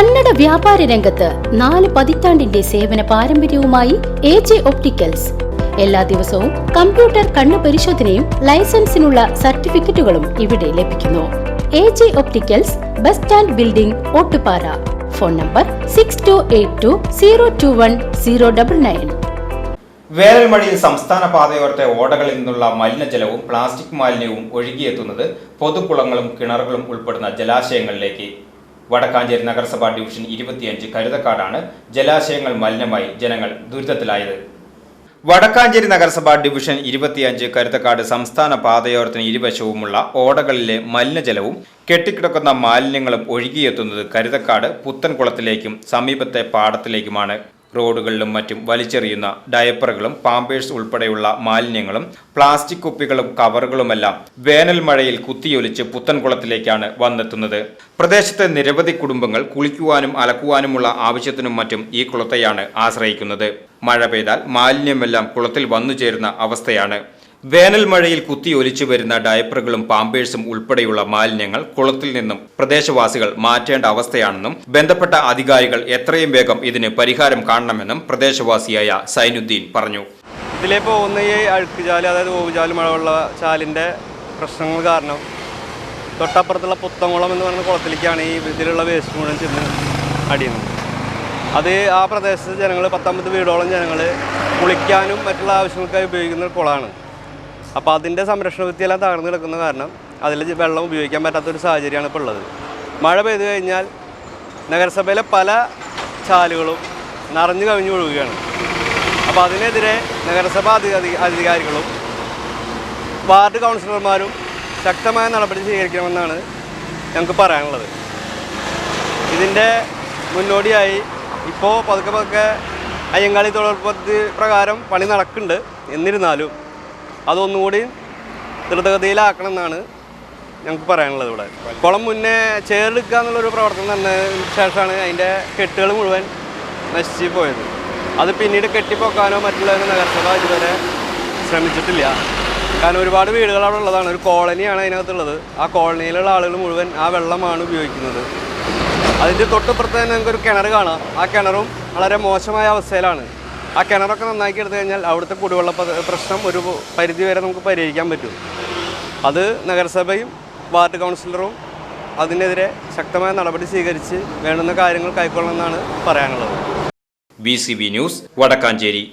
കന്നഡ വ്യാപാര രംഗത്ത് നാല് പതിറ്റാണ്ടിന്റെ സേവന പാരമ്പര്യവുമായി എ ജെ ഒപ്റ്റിക്കൽസ്. എല്ലാ ദിവസവും കമ്പ്യൂട്ടർ കണ്ണു പരിശോധനയും ലൈസൻസിനുള്ള സർട്ടിഫിക്കറ്റുകളും ഇവിടെ ലഭിക്കുന്നു. A J opticals bus stand building Ottupara. Phone number six two eight two zero two one zero double nine വേനൽ മഴയിൽ സംസ്ഥാന പാതയോരത്തെ ഓടകളിൽ നിന്നുള്ള മലിനജലവും പ്ലാസ്റ്റിക് മാലിന്യവും ഒഴുകിയെത്തുന്നത് പൊതുകുളങ്ങളും കിണറുകളും ഉൾപ്പെടുന്ന ജലാശയങ്ങളിലേക്ക് വടക്കാഞ്ചേരി നഗരസഭാ ഡിവിഷൻ ഇരുപത്തിയഞ്ച് കരുതക്കാടാണ്. ജലാശയങ്ങൾ മലിനമായി. ജനങ്ങൾ ദുരിതത്തിലായത്. വടക്കാഞ്ചേരി നഗരസഭാ ഡിവിഷൻ ഇരുപത്തിയഞ്ച് കരുതക്കാട് സംസ്ഥാന പാതയോരത്തിന് ഇരുവശവുമുള്ള ഓടകളിലെ മലിനജലവും കെട്ടിക്കിടക്കുന്ന മാലിന്യങ്ങളും ഒഴുകിയെത്തുന്നത് കരുതക്കാട് പുത്തൻകുളത്തിലേക്കും സമീപത്തെ പാടത്തിലേക്കുമാണ്. റോഡുകളിലും മറ്റും വലിച്ചെറിയുന്ന ഡയപ്പറുകളും പാമ്പേഴ്സ് ഉൾപ്പെടെയുള്ള മാലിന്യങ്ങളും പ്ലാസ്റ്റിക് കുപ്പികളും കവറുകളുമെല്ലാം വേനൽ മഴയിൽ കുത്തിയൊലിച്ച് പുത്തൻകുളത്തിലേക്കാണ് വന്നെത്തുന്നത്. പ്രദേശത്തെ നിരവധി കുടുംബങ്ങൾ കുളിക്കുവാനും അലക്കുവാനുമുള്ള ആവശ്യത്തിനും മറ്റും ഈ കുളത്തെയാണ് ആശ്രയിക്കുന്നത്. മഴ പെയ്താൽ മാലിന്യമെല്ലാം കുളത്തിൽ വന്നു ചേരുന്ന അവസ്ഥയാണ്. വേനൽ മഴയിൽ കുത്തിയൊലിച്ചു വരുന്ന ഡയപ്പറുകളും പാമ്പേഴ്സും ഉൾപ്പെടെയുള്ള മാലിന്യങ്ങൾ കുളത്തിൽ നിന്നും പ്രദേശവാസികൾ മാറ്റേണ്ട അവസ്ഥയാണെന്നും ബന്ധപ്പെട്ട അധികാരികൾ എത്രയും വേഗം ഇതിന് പരിഹാരം കാണണമെന്നും പ്രദേശവാസിയായ സൈനുദ്ദീൻ പറഞ്ഞു. ഇതിലിപ്പോൾ ഒന്ന് ഈ അഴുക്കുചാൽ അതായത് ഓവുചാൽ മഴവെള്ള ചാലിന്റെ പ്രശ്നങ്ങൾ കാരണം തൊട്ടപ്പുറത്തുള്ള പുത്തംകുളം എന്ന് പറയുന്ന കുളത്തിലേക്കാണ് ഈ ഇതിലുള്ള വേസ്റ്റ് മുഴുവൻ ചെന്ന് അടിയുന്നത്. അത് ആ പ്രദേശത്തെ ജനങ്ങൾ പത്തൊമ്പത് വീടോളം ജനങ്ങൾ കുളിക്കാനും മറ്റുള്ള ആവശ്യങ്ങൾക്കായി ഉപയോഗിക്കുന്ന കുളമാണ് അപ്പോൾ അതിന്റെ സംരക്ഷണ ഭിത്തിയെല്ലാം തകർന്നു കിടക്കുന്ന കാരണം അതിൽ വെള്ളം ഉപയോഗിക്കാൻ പറ്റാത്തൊരു സാഹചര്യമാണ് ഇപ്പോൾ ഉള്ളത്. മഴ പെയ്തു കഴിഞ്ഞാൽ നഗരസഭയിലെ പല ചാലുകളും നിറഞ്ഞു കവിഞ്ഞു ഒഴുകുകയാണ് അപ്പോൾ അതിനെതിരെ നഗരസഭാ അധികാരി അധികാരികളും വാർഡ് കൗൺസിലർമാരും ശക്തമായ നടപടി സ്വീകരിക്കണമെന്നാണ് ഞങ്ങൾക്ക് പറയാനുള്ളത്. ഇതിന്റെ മുന്നോടിയായി ഇപ്പോൾ പതുക്കെ പതുക്കെ അയ്യങ്കാളി തൊഴിൽ പദ്ധതി പ്രകാരം പണി നടക്കുന്നുണ്ട് എന്നിരുന്നാലും അതൊന്നുകൂടി ദ്രുതഗതിയിലാക്കണം എന്നാണ് ഞങ്ങൾക്ക് പറയാനുള്ളത് ഇവിടെ. കുളം മുന്നേ ചേർക്കുക എന്നുള്ളൊരു പ്രവർത്തനം തന്നെ ശേഷമാണ് അതിന്റെ കെട്ടുകൾ മുഴുവൻ നശിച്ച് പോയത്. അത് പിന്നീട് കെട്ടിപ്പൊക്കാനോ മറ്റുള്ളതിനോ നഗരസഭ ഇതുവരെ ശ്രമിച്ചിട്ടില്ല. കാരണം ഒരുപാട് വീടുകൾ അവിടെ ഉള്ളതാണ്. ഒരു കോളനിയാണ് അതിനകത്തുള്ളത്. ആ കോളനിയിലുള്ള ആളുകൾ മുഴുവൻ ആ വെള്ളമാണ് ഉപയോഗിക്കുന്നത്. അതിന്റെ തൊട്ടപ്പുറത്ത് തന്നെ നമുക്കൊരു കിണർ കാണാം. ആ കിണറും വളരെ മോശമായ അവസ്ഥയിലാണ്. ആ കിണറൊക്കെ നന്നാക്കി എടുത്തു കഴിഞ്ഞാൽ അവിടുത്തെ കുടിവെള്ള പ്രശ്നം ഒരു പരിധി വരെ നമുക്ക് പരിഹരിക്കാൻ പറ്റും. അത് നഗരസഭയും വാർഡ് കൗൺസിലറും അതിനെതിരെ ശക്തമായ നടപടി സ്വീകരിച്ച് വേണ്ടുന്ന കാര്യങ്ങൾ കൈക്കൊള്ളണമെന്നാണ് പറയാനുള്ളത്. B news Vadakkanchery.